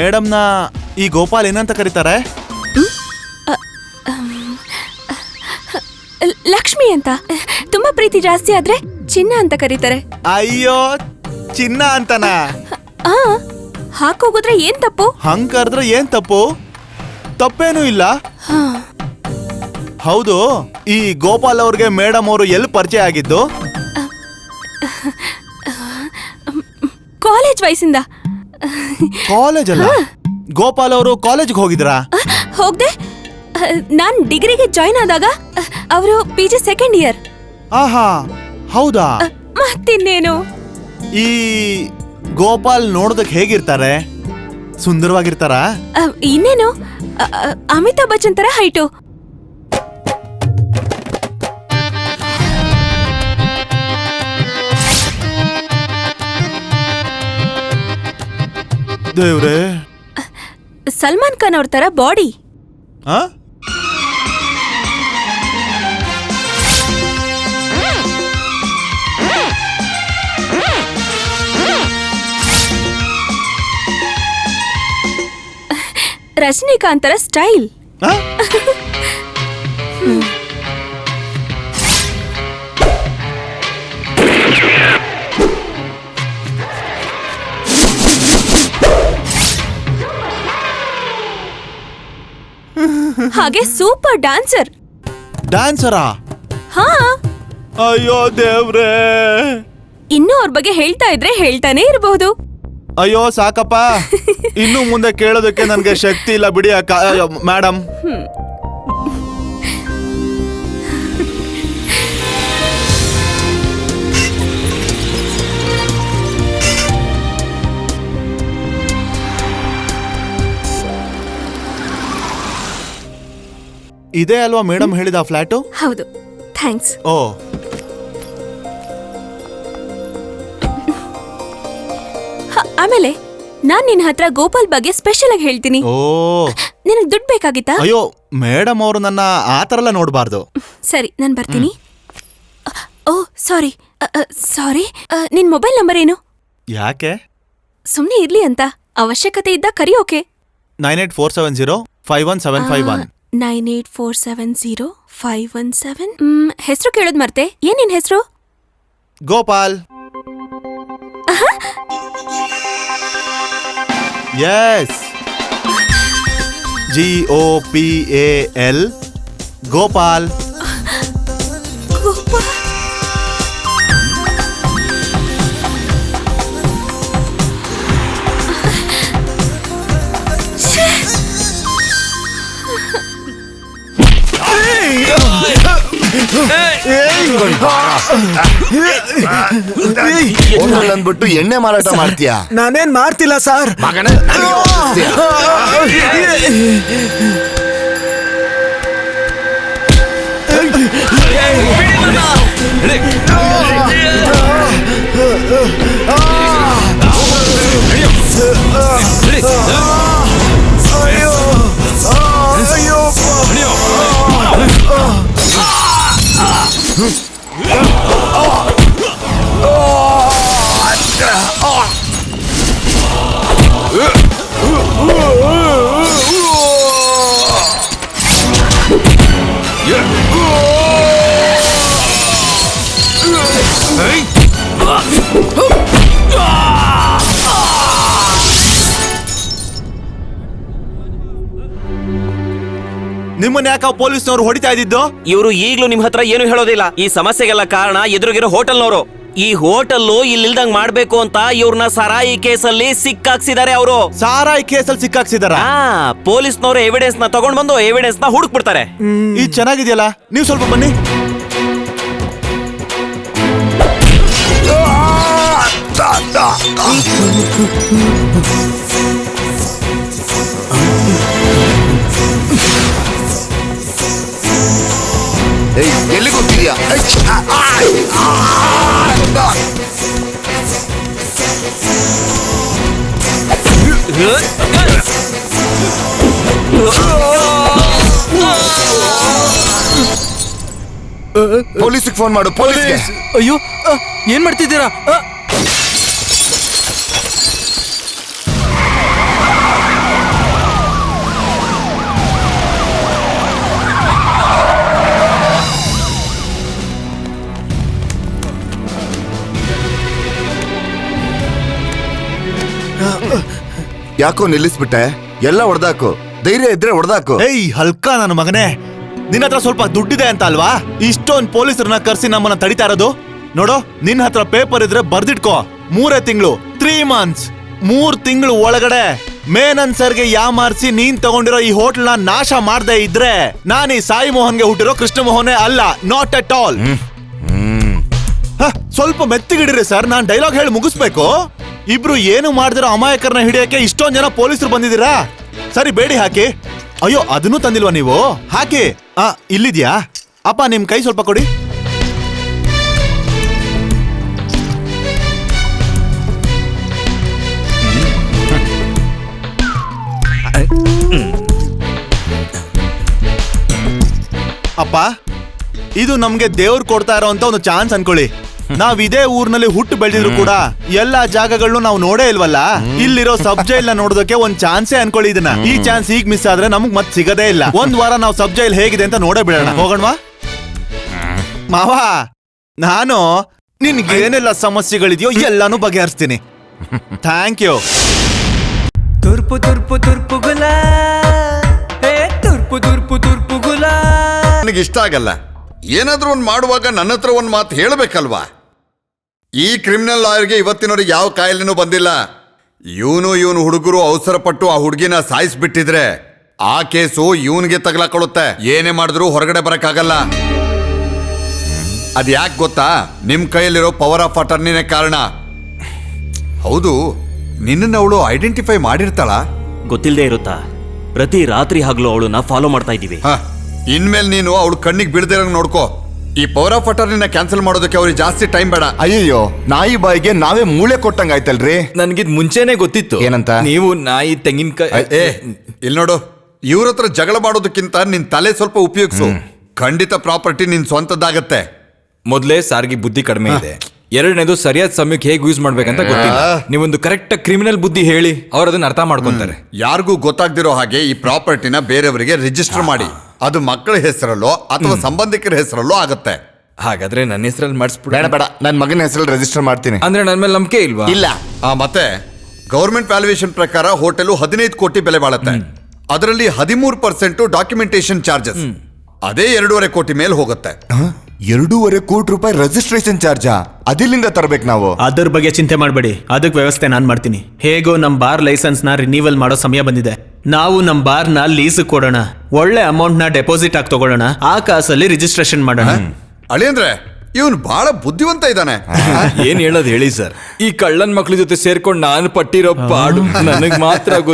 ಮೇಡಮ್ನ ಈ ಗೋಪಾಲ್ ಏನಂತ ಕರೀತಾರೆ? ಲಕ್ಷ್ಮಿ ಅಂತ. ತುಂಬಾ ಪ್ರೀತಿ ಜಾಸ್ತಿ ಆದ್ರೆ ಚಿನ್ನ ಅಂತ ಕರೀತಾರೆ. ಅಯ್ಯೋ ಚಿನ್ನ ಅಂತನಾ? ಆ ಹಾಕೋಗಿದ್ರೆ ಏನ್ ತಪ್ಪು? ಹಂಗ್ ಕರೆದ್ರೆ ಏನ್ ತಪ್ಪು? ತಪ್ಪೇನೂ ಇಲ್ಲ. ಹಾ, ಹೌದು ಈ ಗೋಪಾಲ್ ಅವ್ರಿಗೆ ಮೇಡಮ್ ಅವರು ಎಲ್ಲಿ ಪರಿಚಯ ಆಗಿದ್ದು? ಕಾಲೇಜ್ ವಯಸ್ಸಿಂದ. ಕಾಲೇಜ್ ಅಲ್ಲ? ಗೋಪಾಲ್ ಅವರು ಕಾಲೇಜ್ಗೆ ಹೋಗಿದ್ರಾ? ಹೋಗ್ದೆ. ನಾನ್ ಡಿಗ್ರಿಗೆ ಜಾಯ್ನ್ ಆದಾಗ ಅವರು ಪಿ ಜಿ ಸೆಕೆಂಡ್ ಇಯರ್ ಆಹಾ ಹೌದಾ? ಮತ್ತಿನ್ನೇನು? ಈ ಗೋಪಾಲ್ ನೋಡೋದಕ್ಕೆ ಹೇಗಿರ್ತಾರೆ? ಸುಂದರವಾಗಿರ್ತಾರಾ? ಇನ್ನೇನು? ಅಮಿತಾಬ್ ಬಚ್ಚನ್ ತರ ಹೈಟು ದೇವ್ರೆ? ಸಲ್ಮಾನ್ ಖಾನ್ ಅವ್ರ ತರ ಬಾಡಿ. ಆ? ರಜನಿಕಾಂತ್ ತರ ಸ್ಟೈಲ್ ಹಾಗೆ ಸೂಪರ್ ಡ್ಯಾನ್ಸರ್ ಡ್ಯಾನ್ಸರಾ ಹಾ. ಅಯ್ಯೋ ದೇವ್ರೆ. ಇನ್ನೂ ಅವ್ರ ಬಗ್ಗೆ ಹೇಳ್ತಾ ಇದ್ರೆ ಹೇಳ್ತಾನೆ ಇರಬಹುದು ಅಯ್ಯೋ ಸಾಕಪ್ಪ. ಇನ್ನು ಮುಂದೆ ಕೇಳೋದಕ್ಕೆ ನನಗೆ ಶಕ್ತಿ ಇಲ್ಲ ಬಿಡಿ ಅಕ್ಕ. ಮೇಡಮ್ ಇದೇ ಅಲ್ವಾ ಮೇಡಮ್ ಹೇಳಿದ ಫ್ಲಾಟು? ಹೌದು. ಥ್ಯಾಂಕ್ಸ್. ಓ. ಆಮೇಲೆ ನಾನ್ ನಿನ್ ಹತ್ರ ಗೋಪಾಲ್ ಬಗ್ಗೆ ಸ್ಪೆಷಲ್ ಆಗಿ ಹೇಳ್ತೀನಿ. ಓ. ನಿನಗ್ ದುಡ್ಡು ಬೇಕಾಗಿತ್ತಾ? ಅಯ್ಯೋ ಮೇಡಮ್ ಅವರು ನನ್ನ ಆ ಥರ ಎಲ್ಲ ನೋಡಬಾರ್ದು. ಸರಿ ನಾನು ಬರ್ತೀನಿ. ಓ ಸಾರಿ. ಸಾರಿ. ನಿನ್ ಮೊಬೈಲ್ ನಂಬರ್ ಏನು? ಯಾಕೆ? ಸುಮ್ಮನೆ ಇರ್ಲಿ ಅಂತ. ಅವಶ್ಯಕತೆ ಇದ್ದ ಕರಿಯೋಕೆ. Nine eight four seven zero five one seven five one. Nine eight four seven zero five one seven? ಹೆಸರು ಕೇಳೋದ್ ಮರ್ತೆ. ಏನೇನು ನಿನ್ ಹೆಸರು? Gopal. S G O P A L Gopal. Hotel ಅಂದ್ಬಿಟ್ಟು ಎಣ್ಣೆ ಮಾರಾಟ ಮಾಡ್ತೀಯಾ ನಾನೇನ್ ಮಾಡ್ತಿಲ್ಲ ಸರ್ ಮಗನೇ ನನಗೆ ನಿಮ್ಮನ್ನ ಯಾಕೆ ಪೊಲೀಸ್ನವ್ರು ಹೊಡಿತಾ ಇದ್ದಿದ್ದು? ಇವರು ಈಗಲೂ ನಿಮ್ ಹತ್ರ ಏನು ಹೇಳೋದಿಲ್ಲ. ಈ ಸಮಸ್ಯೆಗೆಲ್ಲ ಕಾರಣ ಎದುರುಗಿರೋ ಹೋಟೆಲ್ನವರು. ಈ ಹೋಟೆಲ್ ಇಲ್ಲಿಲ್ದಂಗ್ ಮಾಡ್ಬೇಕು ಅಂತ ಇವ್ರನ್ನ ಸರಾಯಿ ಕೇಸಲ್ಲಿ ಸಿಕ್ಕಾಕ್ಸಿದಾರೆ ಅವರು. ಸಾರಾಯಿ ಕೇಸಲ್ಲಿ ಸಿಕ್ಕಾಕ್ಸಿದಾರ? ಆ ಪೊಲೀಸ್ನವರು ಎವಿಡೆನ್ಸ್ನ ತಗೊಂಡ್ ಬಂದು ಎವಿಡೆನ್ಸ್ನ ಹುಡುಕ್ ಬಿಡ್ತಾರೆ ಇದು ಚೆನ್ನಾಗಿದೆಯಲ್ಲ? ನೀವು ಸ್ವಲ್ಪ ಬನ್ನಿ. ಎಲ್ಲಿ ಗೊತ್ತಿದ್ಯಾ ಪೊಲೀಸಿಗೆ ಫೋನ್ ಮಾಡು ಪೊಲೀಸ್ಗೆ ಅಯ್ಯೋ ಅ, ಏನ್ ಮಾಡ್ತಿದ್ದೀರಾ ಯಾಕೋ ನಿಲ್ಲಿಸ್ಬಿಟ್ಟೆ? ಎಲ್ಲ ಹೊಡೆದಾಕು. ಧೈರ್ಯ ಇದ್ರೆ ಹೊಡೆದಾಕು. ಏಯ್ ಹಲ್ಕ ನನ್ನ ಮಗನೇ. ನಿನ್ನ ಹತ್ರ ಸ್ವಲ್ಪ ದುಡ್ಡಿದೆ ಅಂತ ಅಲ್ವಾ? ಇಷ್ಟೊಂದ್ ಪೊಲೀಸರನ್ನ ಕರ್ಸಿ ನಮ್ಮನ್ನ ತಡಿತಾ ಇರೋದು. ನೋಡು ನಿನ್ನ ಹತ್ರ ಪೇಪರ್ ಇದ್ರೆ ಬರ್ದಿಟ್ಕೋ. ಮೂರೇ ತಿಂಗಳು ತ್ರೀ ಮಂತ್ಸ್ ಮೂರ್ ತಿಂಗಳು ಒಳಗಡೆ. ಮೇನನ್ ಸರ್ಗೆ ಯಾಮಾರ್ಸಿ ನೀನ್ ತಗೊಂಡಿರೋ ಈ ಹೋಟ್ಲ್ನ ನಾಶ ಮಾಡದೆ ಇದ್ರೆ ನಾನು ಈ ಸಾಯಿ ಮೋಹನ್ಗೆ ಹುಟ್ಟಿರೋ ಕೃಷ್ಣ ಮೋಹನೇ ಅಲ್ಲ ನಾಟ್ ಅಟ್ ಆಲ್ ಸ್ವಲ್ಪ ಮೆತ್ತಿಗಿಡಿರಿ ಸರ್ ನಾನು ಡೈಲಾಗ್ ಹೇಳಿ ಮುಗಿಸ್ಬೇಕು. ಇಬ್ರು ಏನು ಮಾಡಿದಿರೋ ಅಮಾಯಕರನ್ನ ಹಿಡಿಯಕ್ಕೆ ಇಷ್ಟೊಂದ್ ಜನ ಪೊಲೀಸರು ಬಂದಿದ್ದೀರಾ? ಸರಿ, ಬೇಡಿ ಹಾಕಿ. ಅಯ್ಯೋ, ಅದನ್ನು ತಂದಿಲ್ವಾ ನೀವು? ಹಾಕಿ. ಆ, ಇಲ್ಲಿದ್ಯಾ? ಅಪ್ಪ, ನಿಮ್ ಕೈ ಸ್ವಲ್ಪ ಕೊಡಿ. ಅಪ್ಪ, ಇದು ನಮ್ಗೆ ದೇವ್ರು ಕೊಡ್ತಾ ಇರೋಂತ ಒಂದು ಚಾನ್ಸ್ ಅನ್ಕೊಳ್ಳಿ. ನಾವ್ ಇದೇ ಊರ್ನಲ್ಲಿ ಹುಟ್ಟು ಬೆಳೆದಿದ್ರು ಕೂಡ ಎಲ್ಲಾ ಜಾಗಗಳನ್ನು ನಾವು ನೋಡೇ ಇಲ್ವಲ್ಲ? ಇಲ್ಲಿರೋ ಸಬ್ ಇಲ್ಲ ನೋಡೋದಕ್ಕೆ ಒಂದ್ ಚಾನ್ಸೇ ಅನ್ಕೊಳ್ಳಿ ಇದನ್ನ. ಈ ಚಾನ್ಸ್ ಈಗ ಮಿಸ್ ಆದ್ರೆ ನಮಗ್ ಮತ್ ಸಿಗದೇ ಇಲ್ಲ. ಒಂದ್ ವಾರ ನಾವು ಸಬ್ ಜೈಲ್ ಹೇಗಿದೆ ಅಂತ ನೋಡೇ ಬಿಡೋಣ. ಹೋಗೋಣವಾ? ಮಾವ ನಾನು ನಿನ್ಗೆ ಏನೆಲ್ಲ ಸಮಸ್ಯೆಗಳಿದೆಯೋ ಎಲ್ಲಾನು ಬಗೆಹರಿಸ್ತೀನಿ. ಥ್ಯಾಂಕ್ ಯು ತುರ್ಪು ತುರ್ಪು ತುರ್ಪು ಗುಲಾ ಏ ತುರ್ಪು ತುರ್ಪು ತುರ್ಪು ಗುಲಾ ನನಗೆ ಇಷ್ಟ ಆಗಲ್ಲ? ಏನಾದ್ರೂ ಒಂದು ಮಾಡುವಾಗ ನನ್ನ ಹತ್ರ ಒಂದು ಮಾತು ಹೇಳಬೇಕಲ್ವಾ? ಈ ಕ್ರಿಮಿನಲ್ ಲಾಯರ್ಗೆ ಇವತ್ತಿನವರೆಗೆ ಯಾವ ಕಾಯಿಲೆನೂ ಬಂದಿಲ್ಲ. ಇವನು ಇವನು ಹುಡುಗರು ಅವಸರ ಪಟ್ಟು ಆ ಹುಡುಗಿನ ಸಾಯಿಸ್ಬಿಟ್ಟಿದ್ರೆ ಆ ಕೇಸು ಇವನಿಗೆ ತಗಲಾಕೊಳ್ಳುತ್ತೆ ಏನೇ ಮಾಡಿದ್ರು ಹೊರಗಡೆ ಬರಕ್ಕಾಗಲ್ಲ. ಅದ್ ಯಾಕೆ ಗೊತ್ತಾ? ನಿಮ್ ಕೈಯಲ್ಲಿರೋ ಪವರ್ ಆಫ್ ಅಟರ್ನಿನೇ ಕಾರಣ. ಹೌದು ನಿನ್ನನ್ನು ಅವಳು ಐಡೆಂಟಿಫೈ ಮಾಡಿರ್ತಾಳ? ಗೊತ್ತಿಲ್ಲದೆ ಇರುತ್ತಾ? ಪ್ರತಿ ರಾತ್ರಿ ಹಗಲು ಅವಳನ್ನ ಫಾಲೋ ಮಾಡ್ತಾ ಇದ್ದೀವಿ. ಹ ಇನ್ಮೇಲೆ ನೀನು ಅವಳು ಕಣ್ಣಿಗೆ ಬಿಡದೆ ನೋಡ್ಕೋ. ಈ ಪವರ್ ಆಫ್ ಅಟರ್ನಿನ ಕ್ಯಾನ್ಸಲ್ ಮಾಡೋದಕ್ಕೆ ಅವ್ರಿಗೆ ಜಾಸ್ತಿ ಟೈಮ್ ಬೇಡ. ಅಯ್ಯಯ್ಯೋ ನಾಯಿ ಬಾಯಿಗೆ ನಾವೇ ಮೂಳೆ ಕೊಟ್ಟಂಗ ಆಯ್ತಲ್ರಿ ನನ್ಗಿದ್ ಮುಂಚೆನೆ ಗೊತ್ತಿತ್ತು. ಏನಂತ? ನೀವು ನಾಯಿ ತೆಂಗಿನಕಾಯಿ ಏ ಇಲ್ಲಿ ನೋಡು ಇವ್ರ ಹತ್ರ ಜಗಳ ಮಾಡೋದಕ್ಕಿಂತ ನಿನ್ ತಲೆ ಸ್ವಲ್ಪ ಉಪಯೋಗಿಸು. ಖಂಡಿತ ಪ್ರಾಪರ್ಟಿ ನಿನ್ ಸ್ವಂತದ್ದಾಗತ್ತೆ. ಮೊದಲೇ ಸಾರಿಗೆ ಬುದ್ಧಿ ಕಡಿಮೆ ಇದೆ. ಎರಡನೇದು ಸರಿಯಾದ ಸಮಯಕ್ಕೆ ಹೇಗೆ ಯೂಸ್ ಮಾಡ್ಬೇಕಂತ ಗೊತ್ತಿಲ್ಲ. ನೀವೊಂದು ಕರೆಕ್ಟ್ ಕ್ರಿಮಿನಲ್ ಬುದ್ಧಿ ಹೇಳಿ ಅವ್ರು ಅದನ್ನ ಅರ್ಥ ಮಾಡ್ಕೊಂತಾರೆ. ಯಾರಿಗೂ ಗೊತ್ತಾಗ್ದಿರೋ ಹಾಗೆ ಈ ಪ್ರಾಪರ್ಟಿನ ಬೇರೆಯವರಿಗೆ ರಿಜಿಸ್ಟರ್ ಮಾಡಿ. ಅದು ಮಕ್ಕಳ ಹೆಸರಲ್ಲೋ ಅಥವಾ ಸಂಬಂಧಿಕರ ಹೆಸರಲ್ಲೋ ಆಗತ್ತೆ. ಹಾಗಾದ್ರೆ ನನ್ನ ಹೆಸರಲ್ಲಿ ಬೇಡ ಮಾಡಿಸ್ಬಿಡ. ಬೇಡ ನನ್ನ ಮಗನ ಹೆಸರಲ್ಲಿ ರಿಜಿಸ್ಟರ್ ಮಾಡ್ತೀನಿ. ಅಂದ್ರೆ ನನ್ನ ಮೇಲೆ ನಂಬಿಕೆ ಇಲ್ವಾ? ಇಲ್ಲ. ಆ ಮತ್ತೆ ಗೌರ್ಮೆಂಟ್ ವ್ಯಾಲ್ಯೂಯೇಷನ್ ಪ್ರಕಾರ ಹೋಟೆಲ್ ಹದಿನೈದು ಕೋಟಿ ಬೆಲೆ ಬಾಳುತ್ತೆ. ಅದರಲ್ಲಿ ಹದಿಮೂರು ಪರ್ಸೆಂಟ್ ಡಾಕ್ಯುಮೆಂಟೇಶನ್ ಚಾರ್ಜಸ್ ಅದೇ ಎರಡೂವರೆ ಕೋಟಿ ಮೇಲೆ ಹೋಗುತ್ತೆ. ಹ? ಎರಡೂವರೆ ಕೋಟಿ ರೂಪಾಯಿ ರಿಜಿಸ್ಟ್ರೇಷನ್ ಚಾರ್ಜಾ ಅದಿಲ್ಲಿಂದ ತರಬೇಕು ನಾವು. ಅದ್ರ ಬಗ್ಗೆ ಚಿಂತೆ ಮಾಡಬೇಡಿ. ಅದಕ್ಕೆ ವ್ಯವಸ್ಥೆ ನಾನು ಮಾಡ್ತೀನಿ. ಹೇಗೋ ನಮ್ಮ ಬಾರ್ ಲೈಸೆನ್ಸ್ನ ರಿನಿವಲ್ ಮಾಡೋ ಸಮಯ ಬಂದಿದೆ. ನಾವು ನಮ್ಮ ಬಾರ್ನ ನ ಲೀಸ್ ಕೊಡೋಣ. ಒಳ್ಳೆ ಅಮೌಂಟ್ನ ಡೆಪಾಸಿಟ್ ಆಗಿ ತಗೊಳ್ಳೋಣ. ಆ ಕಾಸಲ್ಲಿ ರಿಜಿಸ್ಟ್ರೇಷನ್ ಮಾಡೋಣ. ಅಳಿಯಂದ್ರೆ ಇವನು ಬಹಳ ಬುದ್ಧಿವಂತ ಇದ್ದಾನೆ ಏನ್ ಹೇಳೋದು ಹೇಳಿ ಸರ್. ಈ ಕಳ್ಳನ್ ಮಕ್ಳ ಜೊತೆ ಸೇರ್ಕೊಂಡು ನಾನು ಪಟ್ಟಿರೋ ಪಾಡು ನನಗ್ ಮಾತ್ರ ಗೊತ್ತು.